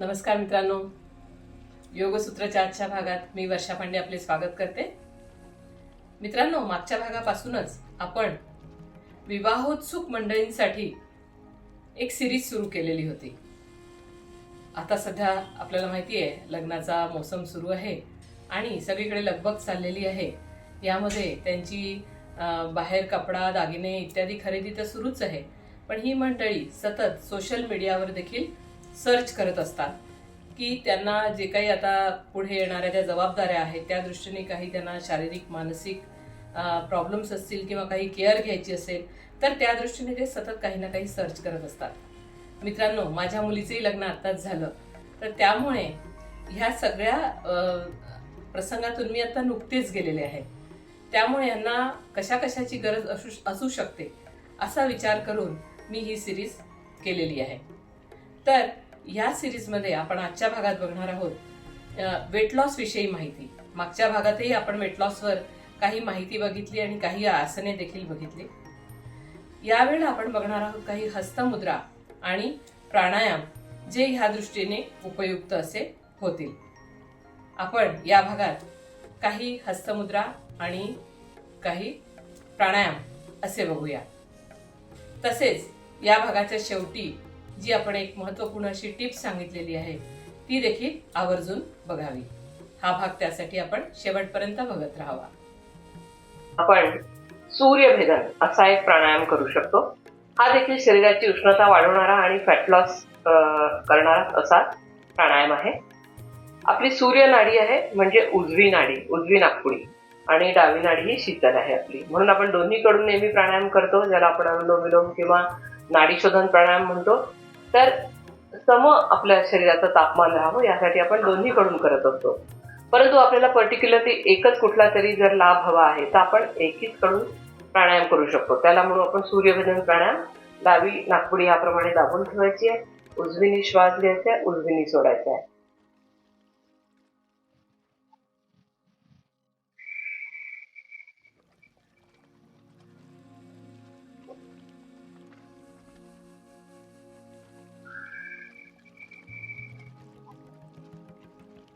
नमस्कार मित्रांनो. योगसूत्राच्या आजच्या भागात मी वर्षा पांडे आपले स्वागत करते. मित्रांनो मागच्या भागापासूनच आपण विवाहोत्सुक मंडळींसाठी एक सिरीज सुरू केलेली होती. आता सध्या आपल्याला माहिती आहे लग्नाचा मोसम सुरू आहे आणि सगळीकडे लगबग चाललेली आहे. यामध्ये त्यांची बाहेर कपडा दागिने इत्यादी खरेदी तर सुरूच आहे. पण ही मंडळी सतत सोशल मीडियावर देखील सर्च करत असतात की त्यांना जे काही आता पुढे येणाऱ्या ज्या जबाबदाऱ्या आहेत त्या दृष्टीने काही त्यांना शारीरिक मानसिक प्रॉब्लेम्स असतील किंवा काही केअर घ्यायची असेल तर त्या दृष्टीने ते सतत काही ना काही सर्च करत असतात. मित्रांनो माझ्या मुलीचंही लग्न आत्ताच झालं. तर त्यामुळे ह्या सगळ्या प्रसंगातून मी आता नुकतेच गेलेले आहे. त्यामुळे यांना कशा कशाची गरज असू असू शकते असा विचार करून मी ही सिरीज केलेली आहे. तर या सिरीजमध्ये आपण आजच्या भागात बघणार आहोत वेट लॉस विषयी माहिती. मागच्या भागातही आपण वेट लॉसवर काही माहिती बघितली आणि काही आसने देखील बघितली. यावेळेला आपण बघणार आहोत काही हस्तमुद्रा आणि प्राणायाम जे ह्या दृष्टीने उपयुक्त असे होतील. आपण या भागात काही हस्तमुद्रा आणि काही प्राणायाम असे बघूया. तसेच या भागाच्या शेवटी जी आपण एक महत्त्वपूर्ण अशी टिप्स सांगितलेली आहे ती देखील आवर्जून बघावी. हा भाग त्यासाठी आपण शेवटपर्यंत बघत राहावा. आपण सूर्यभेदन असा एक प्राणायाम करू शकतो. हा देखील शरीराची उष्णता वाढवणारा आणि फॅट लॉस करणारा असा प्राणायाम आहे. आपली सूर्य नाडी आहे म्हणजे उजवी नाडी उजवी नागपुडी आणि डावी नाडी ही शीतल आहे आपली. म्हणून आपण दोन्हीकडून नेहमी प्राणायाम करतो ज्याला आपण अनुलोम विलोम किंवा नाडी शोधन प्राणायाम म्हणतो. तर सम आपल्या शरीराचं तापमान राहावं यासाठी आपण दोन्हीकडून करत असतो. परंतु आपल्याला पर्टिक्युलरली एकच कुठला तरी जर लाभ हवा आहे तर आपण एकीच कडून प्राणायाम करू शकतो. त्याला म्हणून आपण सूर्यभजन प्राणायाम. डावी नागपुडी याप्रमाणे दाबून ठेवायची आहे उजवीनी श्वास घ्यायचा आहे उजवीनी सोडायचा आहे.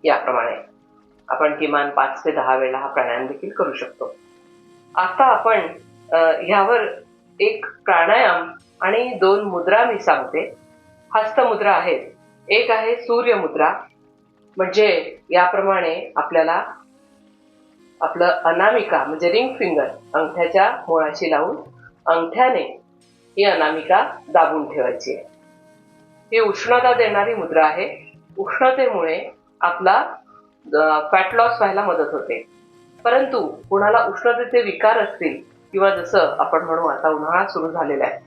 याप्रमाणे. आपण किमान पाच ते दहा वेळा हा प्राणायाम देखील करू शकतो. आता आपण ह्यावर एक प्राणायाम आणि दोन मुद्रा मी सांगते. हस्तमुद्रा आहेत. एक आहे सूर्यमुद्रा म्हणजे याप्रमाणे आपल्याला आपलं अनामिका म्हणजे रिंग फिंगर अंगठ्याच्या मुळाशी लावून अंगठ्याने ही अनामिका दाबून ठेवायची आहे. ही उष्णता देणारी मुद्रा आहे. उष्णतेमुळे आपला फॅट लॉस व्हायला मदत होते. परंतु कुणाला उष्णतेचे विकार असतील किंवा जसं आपण म्हणू आता उन्हाळा सुरू झालेला आहे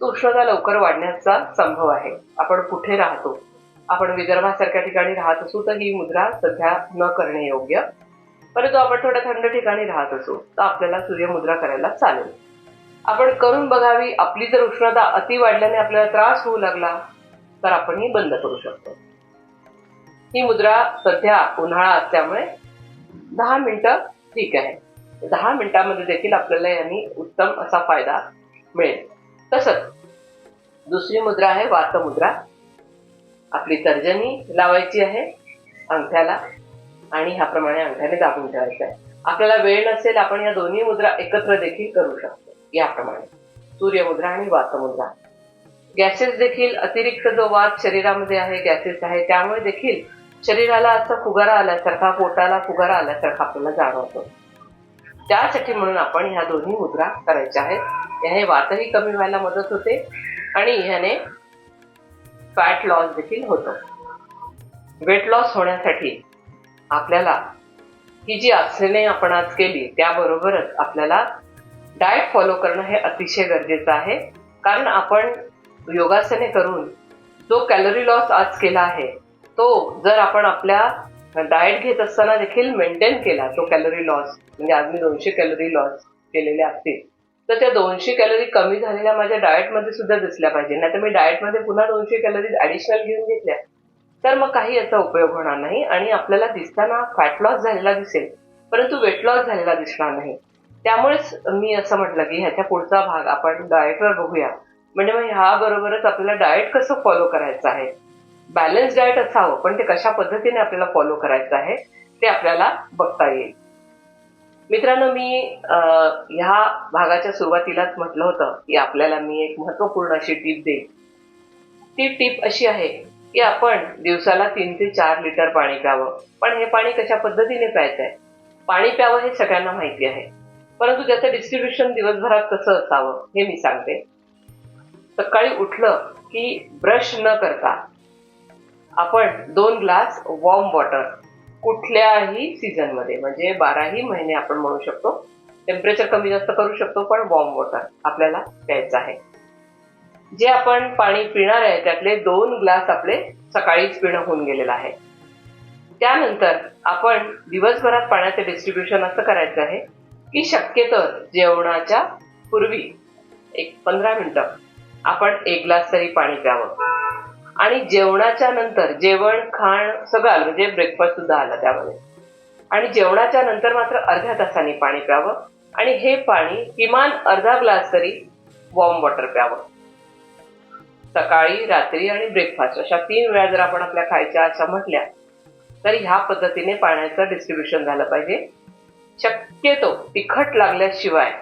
तो उष्णता लवकर वाढण्याचा संभव आहे. आपण कुठे राहतो? आपण विदर्भासारख्या ठिकाणी राहत असू तर ही मुद्रा सध्या न करणे योग्य. परंतु आपण थोड्या थंड ठिकाणी राहत असू तर आपल्याला सूर्यमुद्रा करायला चालेल. आपण करून बघावी आपली जर उष्णता अति वाढल्याने आपल्याला त्रास होऊ लागला तर आपण ही बंद करू शकतो. ही मुद्रा सध्या उन्हाळा असल्यामुळे दहा मिनिटं ठीक आहे. दहा मिनिटांमध्ये देखील आपल्याला यांनी उत्तम असा फायदा मिळेल. तसंच दुसरी मुद्रा आहे वात मुद्रा. आपली तर्जनी लावायची आहे अंगठ्याला आणि ह्याप्रमाणे अंगठ्याने दाबून ठेवायचं आहे. आपल्याला वेळ नसेल आपण या दोन्ही मुद्रा एकत्र देखील करू शकतो. याप्रमाणे सूर्यमुद्रा आणि वातमुद्रा गॅसेस देखील अतिरिक्त जो वात शरीरामध्ये आहे गॅसेस आहे त्यामुळे देखील शरीराला असा फुगारा आल्यासारखा पोटाला फुगारा आल्यासारखा आपल्याला जाणवतो. त्यासाठी म्हणून आपण ह्या दोन्ही मुद्रा करायच्या आहेत. याने वातही कमी व्हायला मदत होते आणि ह्याने फॅट लॉस देखील होतो. वेट लॉस होण्यासाठी आपल्याला ही जी आसने आपण आज केली त्याबरोबरच आपल्याला डाएट फॉलो करणं हे अतिशय गरजेचं आहे. कारण आपण योगासने करून जो कॅलरी लॉस आज केला आहे तो जर आपण आपल्या डाएट घेत असताना देखील मेंटेन केला तो कॅलरी लॉस म्हणजे आज मी दोनशे कॅलरी लॉस केलेले असतील तर त्या दोनशे कॅलरी कमी झालेल्या माझ्या डाएटमध्ये सुद्धा दिसल्या पाहिजे. नाही तर मी डाएटमध्ये पुन्हा दोनशे कॅलरीज ॲडिशनल घेऊन घेतल्या तर मग काही याचा उपयोग होणार नाही आणि आपल्याला दिसताना फॅट लॉस झालेला दिसेल परंतु वेट लॉस झालेला दिसणार नाही. त्यामुळेच मी असं म्हटलं की ह्याच्या पुढचा भाग आपण डाएटवर बघूया. म्हणजे मग ह्या बरोबरच आपल्याला डाएट कसं फॉलो करायचं आहे? बॅलन्स डाएट असावं पण ते कशा पद्धतीने आपल्याला फॉलो करायचं आहे ते आपल्याला बघता येईल. मित्रांनो मी ह्या भागाच्या सुरुवातीलाच म्हटलं होतं की आपल्याला मी एक महत्त्वपूर्ण अशी टीप देईन. ती टीप अशी आहे की आपण दिवसाला तीन ते चार लिटर पाणी प्यावं. पण हे पाणी कशा पद्धतीने प्यायचं आहे? पाणी प्यावं हे सगळ्यांना माहिती आहे. परंतु त्याचं डिस्ट्रीब्युशन दिवसभरात कसं असावं हे मी सांगते. सकाळी उठलं की ब्रश न करता आपण दोन ग्लास वॉर्म वॉटर कुठल्याही सीझनमध्ये म्हणजे बाराही महिने आपण म्हणू शकतो टेम्परेचर कमी जास्त करू शकतो पण वॉर्म वॉटर आपल्याला प्यायचं आहे. जे आपण पाणी पिणार आहे त्यातले दोन ग्लास आपले सकाळीच पिणं होऊन गेलेलं आहे. त्यानंतर आपण दिवसभरात पाण्याचं डिस्ट्रीब्युशन असं करायचं आहे की शक्यतो जेवणाच्या पूर्वी एक पंधरा मिनिटं आपण एक ग्लास तरी पाणी प्यावं. आणि जेवणाच्या नंतर जेवण खाण सगळं आलं म्हणजे ब्रेकफास्ट सुद्धा आला त्यामध्ये. आणि जेवणाच्या नंतर मात्र अर्ध्या तासाने पाणी प्यावं आणि हे पाणी किमान अर्धा ग्लास तरी वॉर्म वॉटर प्यावं. सकाळी रात्री आणि ब्रेकफास्ट अशा तीन वेळा जर आपण आपल्या खायच्या अशा म्हटल्या तर ह्या पद्धतीने पाण्याचं डिस्ट्रीब्युशन झालं पाहिजे. शक्यतो तिखट लागल्याशिवाय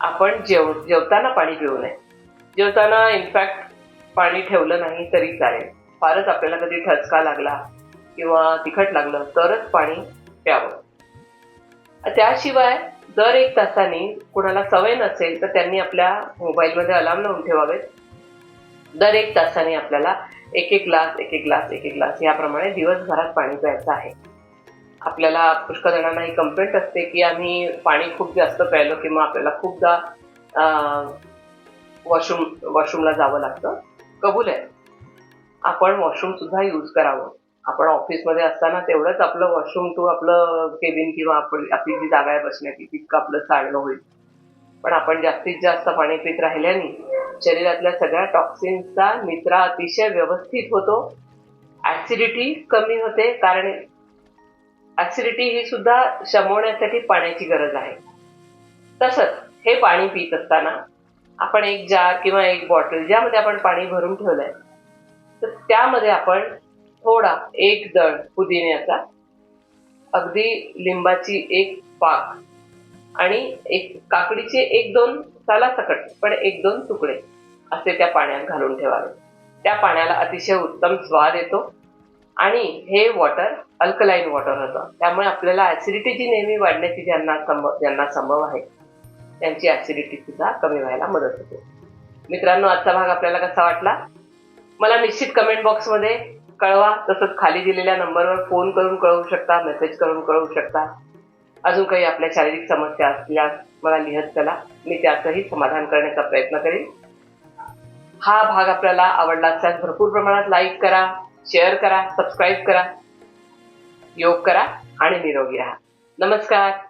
आपण जेव जेवताना पाणी पिऊ नये. जेवताना इनफॅक्ट पाणी ठेवलं नाही तरी चालेल. फारच आपल्याला कधी ठसका लागला किंवा तिखट लागलं तरच पाणी प्यावं. त्याशिवाय दर एक तासाने कुणाला सवय नसेल तर त्यांनी आपल्या मोबाईलमध्ये अलार्म लावून ठेवावेत. दर एक तासाने आपल्याला एक एक ग्लास एक एक ग्लास एक एक ग्लास याप्रमाणे दिवसभरात पाणी प्यायचं आहे. आपल्याला पुष्कळ जणांना ही कंप्लेंट असते की आम्ही पाणी खूप जास्त प्यायलो किंवा आपल्याला खूपदा वॉशरूम वॉशरूमला जावं लागतं. कबूल आहे. आपण वॉशरूम सुद्धा यूज करावं. आपण ऑफिसमध्ये असताना तेवढंच आपलं वॉशरूम टू आपलं केबिन किंवा आपली आपली जी जागा आहे बसण्याची तितकं आपलं चालणं होईल. पण आपण जास्तीत जास्त पाणी पित राहिल्याने शरीरातल्या सगळ्या टॉक्सिन्सचा मित्रा अतिशय व्यवस्थित होतो. ऍसिडिटी कमी होते कारण ऍसिडिटी ही सुद्धा शमवण्यासाठी पाण्याची गरज आहे. तसंच हे पाणी पित असताना आपण एक जार किंवा एक बॉटल ज्यामध्ये आपण पाणी भरून ठेवलं आहे तर त्यामध्ये आपण थोडा एक दळ पुदिन्याचा अगदी लिंबाची एक पाक आणि एक काकडीचे एक दोन सालासकट पण एक दोन तुकडे असे त्या पाण्यात घालून ठेवावे. त्या पाण्याला अतिशय उत्तम स्वाद येतो आणि हे वॉटर अल्कलाईन वॉटर होतं. त्यामुळे आपल्याला ऍसिडिटी जी नेहमी वाढण्याची ज्यांना संभव ज्यांना संभव आहे त्यांची ऍसिडिटी सुद्धा कमी व्हायला मदत होते. मित्रांनो आजचा भाग आपल्याला कसा वाटला? मला निश्चित कमेंट बॉक्समध्ये कळवा. तसंच खाली दिलेल्या नंबरवर फोन करून कळवू शकता मेसेज करून कळवू शकता. अजून काही आपल्या शारीरिक समस्या असल्यास मला लिहत चला. मी त्याचंही समाधान करण्याचा प्रयत्न करेन. हा भाग आपल्याला आवडला असल्यास भरपूर प्रमाणात लाईक करा शेअर करा सबस्क्राईब करा योग करा आणि निरोगी राहा. नमस्कार.